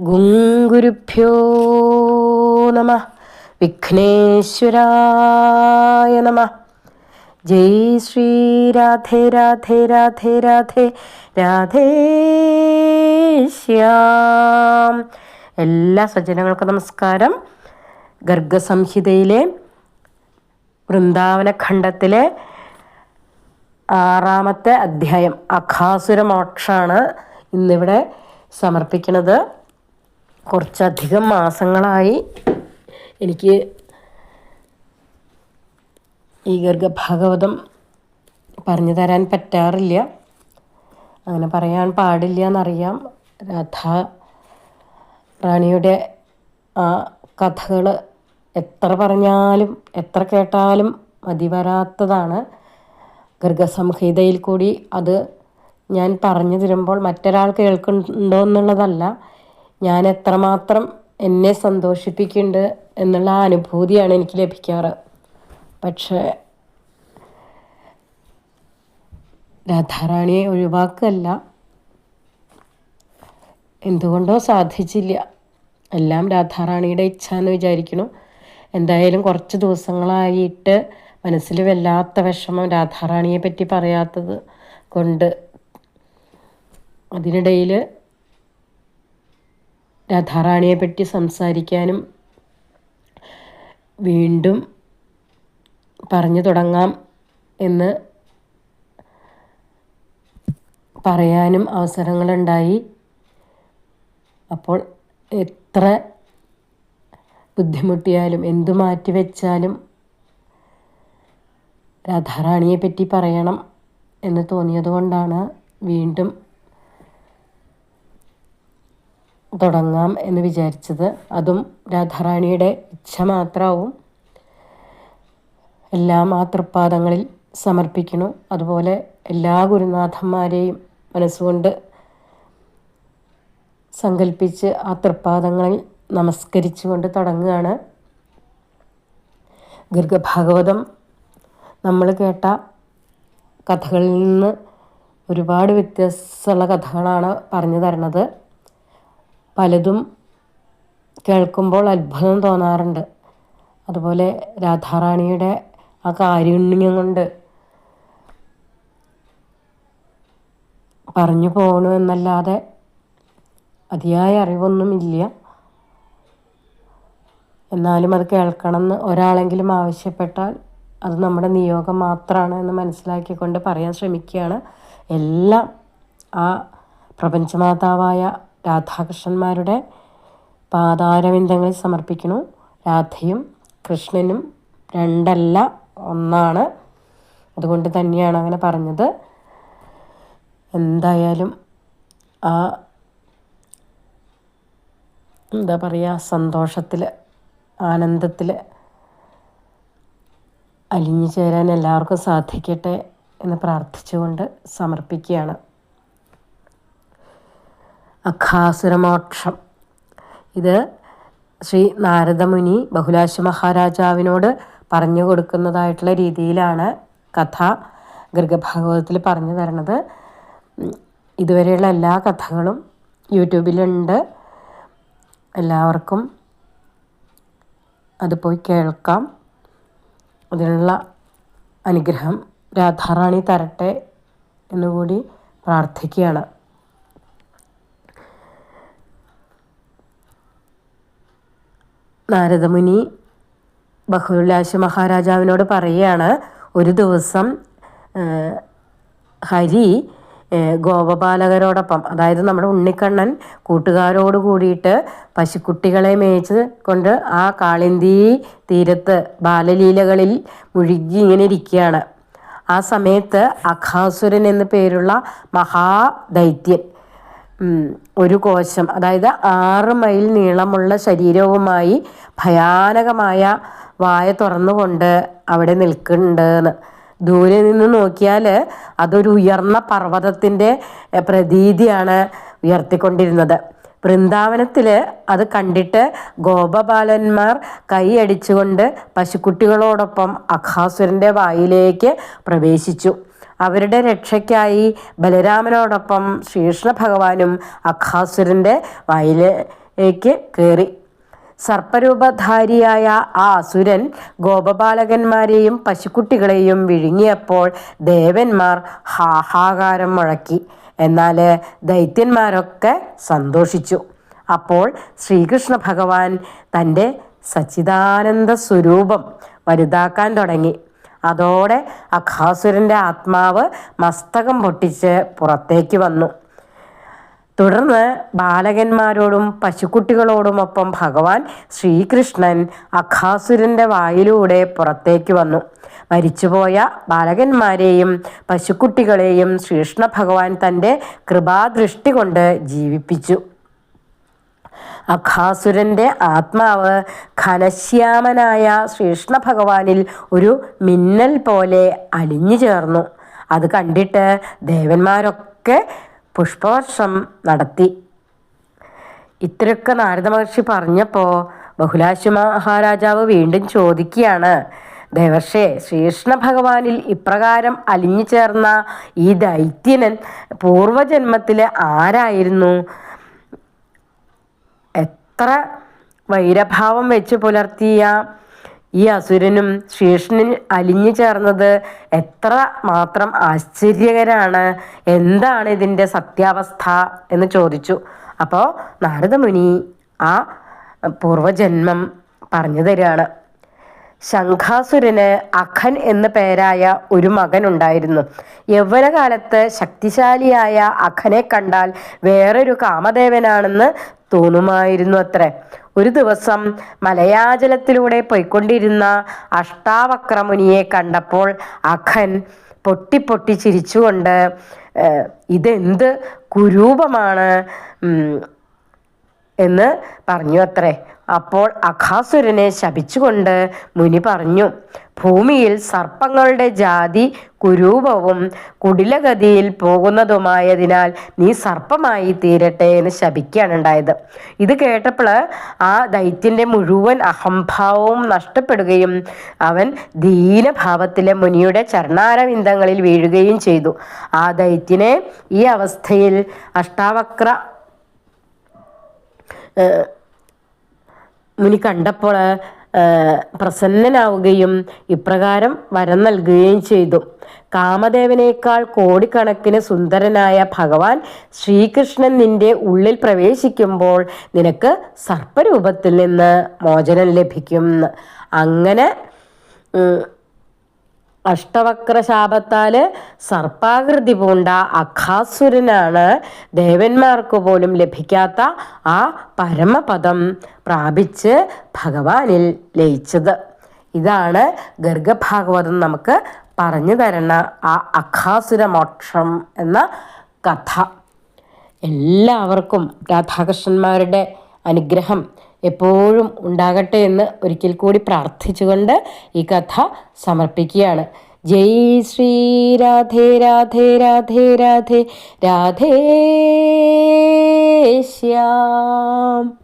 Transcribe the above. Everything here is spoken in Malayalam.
ഗുങ്കുരുഭ്യോ നമ. വിഘ്നേശ്വരായ നമ. ജയ് ശ്രീ രാധേ രാധേ രാധേ രാധേ. രാധേ എല്ലാ സജ്ജനങ്ങൾക്കും നമസ്കാരം. ഗർഗസംഹിതയിലെ വൃന്ദാവനഖണ്ഡത്തിലെ ആറാമത്തെ അധ്യായം അഖാസുരമോക്ഷാണ് ഇന്നിവിടെ സമർപ്പിക്കുന്നത്. കുറച്ചധികം മാസങ്ങളായി എനിക്ക് ഈ ഗർഗഭാഗവതം പറഞ്ഞു തരാൻ പറ്റാറില്ല. അങ്ങനെ പറയാൻ പാടില്ല എന്നറിയാം രാധ റാണിയുടെ ആ കഥകൾ എത്ര പറഞ്ഞാലും എത്ര കേട്ടാലും മതി വരാത്തതാണ് ഗർഗസംഹിതയിൽ കൂടി അത് ഞാൻ പറഞ്ഞു തരുമ്പോൾ മറ്റൊരാൾ കേൾക്കുന്നുണ്ടോ എന്നുള്ളതല്ല. ഞാൻ എത്രമാത്രം എന്നെ സന്തോഷിപ്പിക്കുന്നുണ്ട് എന്നുള്ള ആ അനുഭൂതിയാണ് എനിക്ക് ലഭിക്കാറ്. പക്ഷേ രാധാറാണിയെ ഒഴിവാക്കല്ല. എന്തുകൊണ്ടോ സാധിച്ചില്ല. എല്ലാം രാധാറാണിയുടെ ഇച്ഛ എന്ന് എന്തായാലും കുറച്ച് ദിവസങ്ങളായിട്ട് മനസ്സിൽ വല്ലാത്ത വിഷമം രാധാറാണിയെ പറ്റി പറയാത്തത് കൊണ്ട് അതിനിടയിൽ രാധാറാണിയെ പറ്റി സംസാരിക്കാനും വീണ്ടും പറഞ്ഞു തുടങ്ങാം എന്ന് പറയാനും അവസരങ്ങളുണ്ടായി. അപ്പോൾ എത്ര ബുദ്ധിമുട്ടിയാലും എന്തു മാറ്റിവെച്ചാലും രാധാറാണിയെ പറ്റി പറയണം എന്ന് തോന്നിയതുകൊണ്ടാണ് വീണ്ടും തുടങ്ങാം എന്ന് വിചാരിച്ചത്. അതും രാധാറാണിയുടെ ഇച്ഛ മാത്രമാവും എല്ലാ മാതൃപാദങ്ങളിൽ സമർപ്പിക്കുന്നു. അതുപോലെ എല്ലാ ഗുരുനാഥന്മാരെയും മനസ്സുകൊണ്ട് സങ്കല്പിച്ച് ആ തൃപ്പാദങ്ങളിൽ നമസ്കരിച്ചുകൊണ്ട് തുടങ്ങുകയാണ്. ഗർഗഭാഗവതം നമ്മൾ കേട്ട കഥകളിൽ നിന്ന് ഒരുപാട് വ്യത്യസ്തമുള്ള കഥകളാണ് പറഞ്ഞു തരണത് പലതും കേൾക്കുമ്പോൾ അത്ഭുതം തോന്നാറുണ്ട്. അതുപോലെ രാധാറാണിയുടെ ആ കാരുണ്യം കൊണ്ട് പറഞ്ഞു പോകണു എന്നല്ലാതെ അതിയായ അറിവൊന്നുമില്ല. എന്നാലും അത് കേൾക്കണമെന്ന് ഒരാളെങ്കിലും ആവശ്യപ്പെട്ടാൽ അത് നമ്മുടെ നിയോഗം മാത്രമാണ് എന്ന് മനസ്സിലാക്കിക്കൊണ്ട് പറയാൻ ശ്രമിക്കുകയാണ്. എല്ലാം ആ പ്രപഞ്ചമാതാവായ രാധാകൃഷ്ണന്മാരുടെ പാതാരവിന്ദങ്ങൾ സമർപ്പിക്കുന്നു. രാധയും കൃഷ്ണനും രണ്ടല്ല ഒന്നാണ്. അതുകൊണ്ട് തന്നെയാണ് അങ്ങനെ പറഞ്ഞത്. എന്തായാലും ആ എന്താ പറയുക സന്തോഷത്തിൽ ആനന്ദത്തിൽ അലിഞ്ഞു ചേരാൻ എല്ലാവർക്കും സാധിക്കട്ടെ എന്ന് പ്രാർത്ഥിച്ചുകൊണ്ട് സമർപ്പിക്കുകയാണ്. അഖാസുരമോക്ഷം ഇത് ശ്രീ നാരദമുനി ബഹുലാശ മഹാരാജാവിനോട് പറഞ്ഞു കൊടുക്കുന്നതായിട്ടുള്ള രീതിയിലാണ് കഥ ഗർഗഭാഗവതത്തിൽ പറഞ്ഞു തരണത് ഇതുവരെയുള്ള എല്ലാ കഥകളും യൂട്യൂബിലുണ്ട്. എല്ലാവർക്കും അത് പോയി കേൾക്കാം. അതിനുള്ള അനുഗ്രഹം രാധാറാണി തരട്ടെ എന്നുകൂടി പ്രാർത്ഥിക്കുകയാണ്. നാരദമുനി ബഹുലാശ മഹാരാജാവിനോട് പറയുകയാണ് ഒരു ദിവസം ഹരി ഗോപപാലകരോടൊപ്പം അതായത് നമ്മുടെ ഉണ്ണിക്കണ്ണൻ കൂട്ടുകാരോട് കൂടിയിട്ട് പശുക്കുട്ടികളെ മേയിച്ച് കൊണ്ട് ആ കാളിന്തി തീരത്ത് ബാലലീലകളിൽ മുഴുകി ഇങ്ങനെ ഇരിക്കുകയാണ്. ആ സമയത്ത് അഖാസുരൻ എന്നു പേരുള്ള മഹാദൈത്യൻ ഒരു കോശം അതായത് ആറ് മൈൽ നീളമുള്ള ശരീരവുമായി ഭയാനകമായ വായ തുറന്നുകൊണ്ട് അവിടെ നിൽക്കുന്നുണ്ട് ദൂരെ നിന്ന് നോക്കിയാൽ അതൊരു ഉയർന്ന പർവതത്തിന്റെ പ്രതീതിയാണ് ഉയർത്തിക്കൊണ്ടിരുന്നത്. വൃന്ദാവനത്തിൽ അത് കണ്ടിട്ട് ഗോപബാലന്മാർ കൈയടിച്ചുകൊണ്ട് പശുക്കുട്ടികളോടൊപ്പം അഖാസുരന്റെ വായിലേക്ക് പ്രവേശിച്ചു. അവരുടെ രക്ഷയ്ക്കായി ബലരാമനോടൊപ്പം ശ്രീകൃഷ്ണ ഭഗവാനും അഖാസുരന്റെ വയലേക്ക് കയറി സർപ്പരൂപധാരിയായ ആ അസുരൻ ഗോപബാലകന്മാരെയും പശുക്കുട്ടികളെയും വിഴുങ്ങിയപ്പോൾ ദേവന്മാർ ഹാഹാകാരം മുഴക്കി. എന്നാൽ ദൈത്യന്മാരൊക്കെ സന്തോഷിച്ചു. അപ്പോൾ ശ്രീകൃഷ്ണ ഭഗവാൻ തന്റെ സച്ചിദാനന്ദ സ്വരൂപം വലുതാക്കാൻ തുടങ്ങി. അതോടെ അഖാസുരന്റെ ആത്മാവ് മസ്തകം പൊട്ടിച്ച് പുറത്തേക്ക് വന്നു. തുടർന്ന് ബാലകന്മാരോടും പശുക്കുട്ടികളോടുമൊപ്പം ഭഗവാൻ ശ്രീകൃഷ്ണൻ അഖാസുരന്റെ വായിലൂടെ പുറത്തേക്ക് വന്നു. മരിച്ചുപോയ ബാലകന്മാരെയും പശുക്കുട്ടികളെയും ശ്രീകൃഷ്ണ ഭഗവാൻ തന്റെ കൃപാദൃഷ്ടി കൊണ്ട് ജീവിപ്പിച്ചു. അഖാസുരന്റെ ആത്മാവ് ഘനശ്യാമനായ ശ്രീകൃഷ്ണ ഭഗവാനിൽ ഒരു മിന്നൽ പോലെ അലിഞ്ഞു ചേർന്നു. അത് കണ്ടിട്ട് ദേവന്മാരൊക്കെ പുഷ്പവർഷം നടത്തി. ഇത്രയൊക്കെ നാരദ മഹർഷി പറഞ്ഞപ്പോൾ ബഹുലാശു മഹാരാജാവ് വീണ്ടും ചോദിക്കുകയാണ് ദേവർഷേ ശ്രീകൃഷ്ണ ഭഗവാനിൽ ഇപ്രകാരം അലിഞ്ഞു ചേർന്ന ഈ ദൈത്യനൻ പൂർവജന്മത്തിലെ ആരായിരുന്നു? എത്ര വൈരഭാവം വെച്ച് പുലർത്തിയ ഈ അസുരനും ശേഷനിൽ അലിഞ്ഞു ചേർന്നത് എത്ര മാത്രം ആശ്ചര്യകരാണ്. എന്താണ് ഇതിന്റെ സത്യാവസ്ഥ എന്ന് ചോദിച്ചു. അപ്പോൾ നാരദമുനി ആ പൂർവജന്മം പറഞ്ഞു തരികയാണ്. ശംഖാസുരന് അഖൻ എന്ന പേരായ ഒരു മകൻ ഉണ്ടായിരുന്നു. യൗവനകാലത്ത് ശക്തിശാലിയായ അഖനെ കണ്ടാൽ വേറൊരു കാമദേവനാണെന്ന് തോന്നുമായിരുന്നു അത്രേ. ഒരു ദിവസം മലയാജലത്തിലൂടെ പോയിക്കൊണ്ടിരുന്ന അഷ്ടാവക്രമുനിയെ കണ്ടപ്പോൾ അഖൻ പൊട്ടി പൊട്ടി ചിരിച്ചുകൊണ്ട് ഇതെന്ത് കുരൂപമാണ്? എന്ന് പറഞ്ഞു അത്രേ. അപ്പോൾ അഖാസുരനെ ശപിച്ചുകൊണ്ട് മുനി പറഞ്ഞു ഭൂമിയിൽ സർപ്പങ്ങളുടെ ജാതി കുരൂപവും കുടിലഗതിയിൽ പോകുന്നതുമായതിനാൽ നീ സർപ്പമായി തീരട്ടെ എന്ന് ശപിക്കുകയാണ് ഉണ്ടായത്. ഇത് കേട്ടപ്പോൾ ആ ദൈത്യന്റെ മുഴുവൻ അഹംഭാവവും നഷ്ടപ്പെടുകയും അവൻ ദീനഭാവത്തിലെ മുനിയുടെ ചരണാരവിന്ദങ്ങളിൽ വീഴുകയും ചെയ്തു. ആ ദൈത്യനെ ഈ അവസ്ഥയിൽ അഷ്ടാവക്ര മുനി കണ്ടപ്പോൾ പ്രസന്നനാവുകയും ഇപ്രകാരം വരം നൽകുകയും ചെയ്തു. കാമദേവനേക്കാൾ കോടിക്കണക്കിന് സുന്ദരനായ ഭഗവാൻ ശ്രീകൃഷ്ണൻ നിന്റെ ഉള്ളിൽ പ്രവേശിക്കുമ്പോൾ നിനക്ക് സർപ്പരൂപത്തിൽ നിന്ന് മോചനം ലഭിക്കും. അങ്ങനെ അഷ്ടവക്രശാപത്താൽ സർപ്പാകൃതി പൂണ്ട അഖാസുരനാണ് ദേവന്മാർക്ക് പോലും ലഭിക്കാത്ത ആ പരമപദം പ്രാപിച്ച് ഭഗവാനിൽ ലയിച്ചത്. ഇതാണ് ഗർഗഭാഗവതം നമുക്ക് പറഞ്ഞു തരുന്ന ആ അഖാസുര മോക്ഷം എന്ന കഥ. എല്ലാവർക്കും രാധാകൃഷ്ണന്മാരുടെ അനുഗ്രഹം എപ്പോഴും ഉണ്ടാകട്ടെ എന്ന് ഒരിക്കൽ കൂടി പ്രാർത്ഥിച്ചുകൊണ്ട് ഈ കഥ സമർപ്പിക്കുകയാണ്. ജയ് ശ്രീ രാധേ രാധേ രാധേ രാധേ രാധേ ശ്യാം.